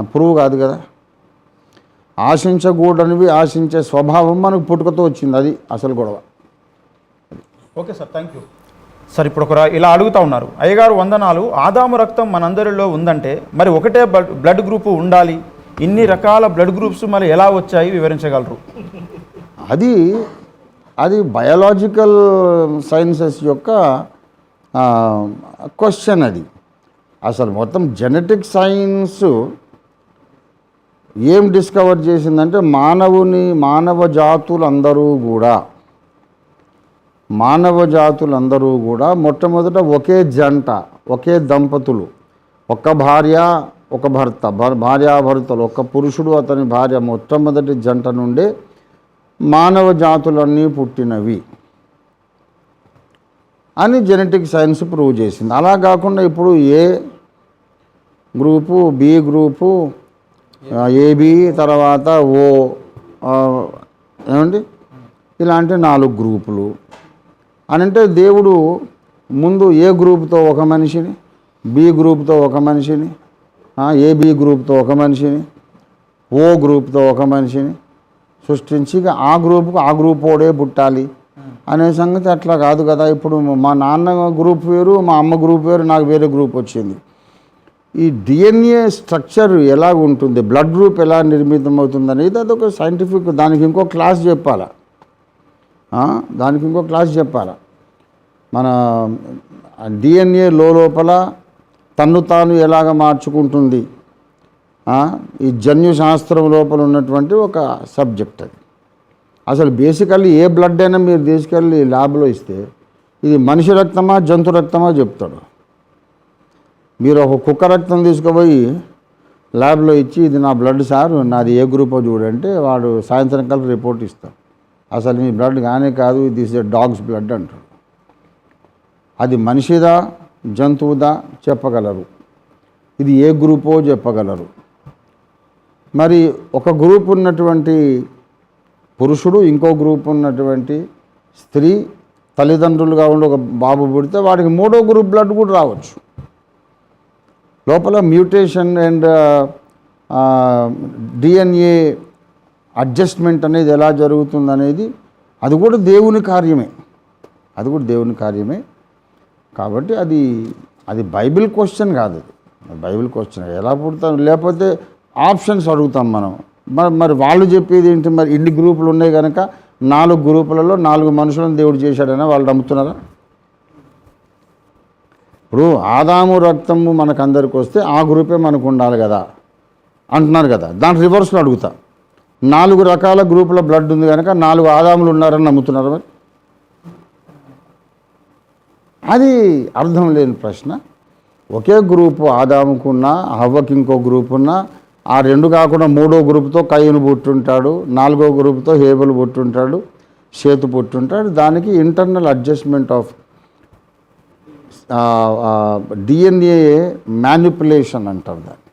Prove కాదు కదా? ఆశించకూడనివి ఆశించే స్వభావం మనకు పుట్టుకతో వచ్చింది. అది అసలు గొడవ. Okay sir thank you sir ఇప్పుడు ఒక రా- ఇలా అడుగుతా ఉన్నారు. అయ్యగారు వందనాలు. ఆదాము రక్తం మనందరిలో ఉందంటే మరి ఒకటే బ్లడ్ బ్లడ్ గ్రూప్ ఉండాలి. ఇన్ని రకాల బ్లడ్ గ్రూప్స్ మరి ఎలా వచ్చాయి వివరించగలరు? అది అది బయాలజికల్ సైన్సెస్ యొక్క క్వశ్చన్ అది. అసలు మొత్తం జెనెటిక్ సైన్స్ ఏం డిస్కవర్ చేసిందంటే మానవుని మానవ జాతులందరూ కూడా మానవ జాతులందరూ కూడా మొట్టమొదట ఒకే జంట ఒకే దంపతులు. ఒక భార్య ఒక భర్త. భార్యాభర్తలు ఒక పురుషుడు అతని భార్య మొట్టమొదటి జంట నుండి మానవ జాతులన్నీ పుట్టినవి అని జెనెటిక్ సైన్స్ ప్రూవ్ చేసింది. అలా కాకుండా ఇప్పుడు A group B group AB తర్వాత ఓ ఏమండి? ఇలాంటి నాలుగు గ్రూపులు. అని అంటే దేవుడు ముందు ఏ గ్రూప్తో ఒక మనిషిని బి గ్రూప్తో ఒక మనిషిని ఏబి గ్రూప్తో ఒక మనిషిని ఓ గ్రూప్తో ఒక మనిషిని సృష్టించి ఆ గ్రూప్కు ఆ గ్రూప్ ఓడే పుట్టాలి అనే సంగతి అట్లా కాదు కదా. ఇప్పుడు మా నాన్న గ్రూప్ వేరు మా అమ్మ గ్రూప్ వేరు నాకు వేరే గ్రూప్ వచ్చింది. ఈ డిఎన్ఏ స్ట్రక్చర్ ఎలా ఉంటుంది? బ్లడ్ గ్రూప్ ఎలా నిర్మితం అవుతుంది అనేది అదొక సైంటిఫిక్ దానికి ఇంకో క్లాస్ చెప్పాలా? దానికి ఇంకో క్లాస్ చెప్పాలా? మన డిఎన్ఏ లోపల తన్ను తాను ఎలాగ మార్చుకుంటుంది? ఈ జన్యు శాస్త్రం లోపల ఉన్నటువంటి ఒక సబ్జెక్ట్ అది. అసలు బేసికల్లీ ఏ బ్లడ్ అయినా మీరు తీసుకెళ్ళి ల్యాబ్లో ఇస్తే ఇది మనిషి రక్తమా జంతు రక్తమా చెప్తాడు. మీరు ఒక కుక్క రక్తం తీసుకుపోయి ల్యాబ్లో ఇచ్చి ఇది నా బ్లడ్ సార్ నాది ఏ గ్రూపో చూడంటే వాడు సాయంత్రం కల్లా రిపోర్ట్ ఇస్తాడు. అసలు మీ బ్లడ్ కానే కాదు దిస్ ఎ డాగ్స్ బ్లడ్ అంటాడు. అది మనిషిదా జంతువుదా చెప్పగలరు. ఇది ఏ గ్రూపో చెప్పగలరు. మరి ఒక గ్రూప్ ఉన్నటువంటి పురుషుడు ఇంకో గ్రూప్ ఉన్నటువంటి స్త్రీ తల్లిదండ్రులుగా ఉండి ఒక బాబు పుడితే వాడికి మూడో గ్రూప్ బ్లడ్ కూడా రావచ్చు. లోపల మ్యూటేషన్ అండ్ డిఎన్ఏ అడ్జస్ట్మెంట్ అనేది ఎలా జరుగుతుంది అనేది అది కూడా దేవుని కార్యమే. అది కూడా దేవుని కార్యమే. కాబట్టి అది అది బైబిల్ క్వశ్చన్ కాదు అది. బైబిల్ క్వశ్చన్ ఎలా పుడతాం లేకపోతే ఆప్షన్స్ అడుగుతాం మనం. మరి మరి వాళ్ళు చెప్పేది ఏంటి? మరి ఇన్ని గ్రూపులు ఉన్నాయి కనుక నాలుగు గ్రూపులలో నాలుగు మనుషులను దేవుడు చేశాడని వాళ్ళు నమ్ముతున్నారా? ఇప్పుడు ఆదాము రక్తము మనకందరికి వస్తే ఆ గ్రూపే మనకు ఉండాలి కదా. అంటున్నారు కదా. దాని రివర్స్లో అడుగుతా. నాలుగు రకాల గ్రూపుల బ్లడ్ ఉంది కనుక నాలుగు ఆదాములు ఉన్నారని నమ్ముతున్నారు మరి. అది అర్థం లేని ప్రశ్న. ఒకే గ్రూపు ఆదాముకున్నా హవ్వకి ఇంకో గ్రూప్ ఉన్నా ఆ రెండు కాకుండా మూడో గ్రూపుతో కయ్యను పుట్టుంటాడు నాలుగో గ్రూపుతో హేబులు పుట్టుంటాడు చేతు పుట్టుంటాడు దానికి internal adjustment of DNA manipulation అంటారు దాన్ని.